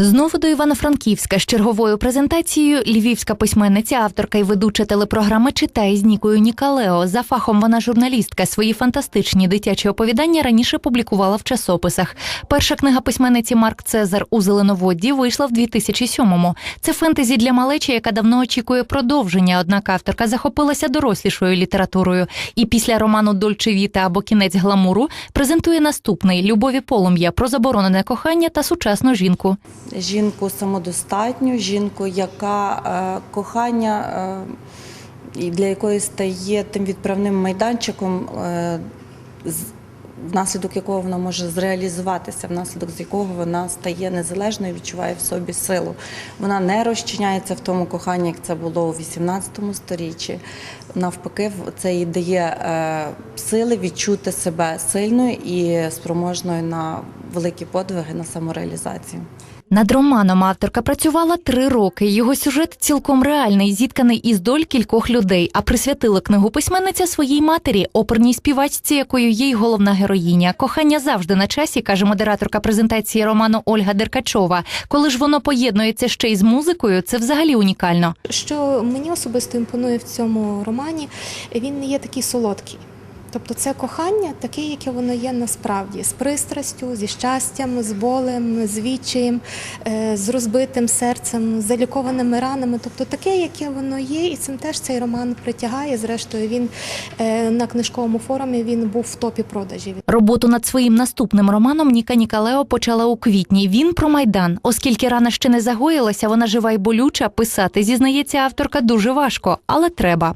Знову до Івано-Франківська з черговою презентацією львівська письменниця, авторка і ведуча телепрограми читає з Нікою Нікалео. За фахом вона журналістка. Свої фантастичні дитячі оповідання раніше публікувала в часописах. Перша книга письменниці Марк Цезар у зеленоводді вийшла в 2007-му. Це фентезі для малечі, яка давно очікує продовження. Однак авторка захопилася дорослішою літературою. І після роману Дольче Віта або Кінець гламуру презентує наступний любові полум'я про заборонене кохання та сучасну жінку. Жінку самодостатню, жінку, яка е, кохання е, для якої стає тим відправним майданчиком, е, внаслідок якого вона може зреалізуватися, внаслідок з якого вона стає незалежною, відчуває в собі силу. Вона не розчиняється в тому коханні, як це було у 18 сторіччі. Навпаки, це їй дає сили відчути себе сильною і спроможною на великі подвиги, на самореалізацію. Над романом авторка працювала три роки. Його сюжет цілком реальний, зітканий із доль кількох людей. А присвятила книгу письменниця своїй матері, оперній співачці, якою є й головна героїня. Кохання завжди на часі, каже модераторка презентації роману Ольга Деркачова. Коли ж воно поєднується ще й з музикою, це взагалі унікально. Що мені особисто імпонує в цьому романі, він не є такий солодкий. Тобто це кохання таке, яке воно є насправді, з пристрастю, зі щастям, з болем, з відчаєм, е, з розбитим серцем, з залікованими ранами. Тобто таке, яке воно є, і цим теж цей роман притягає. Зрештою, він е, на книжковому форумі він був в топі продажів. Роботу над своїм наступним романом Ніка Нікалео почала у квітні. Він про майдан. Оскільки рана ще не загоїлася, вона жива й болюча. Писати зізнається авторка дуже важко, але треба.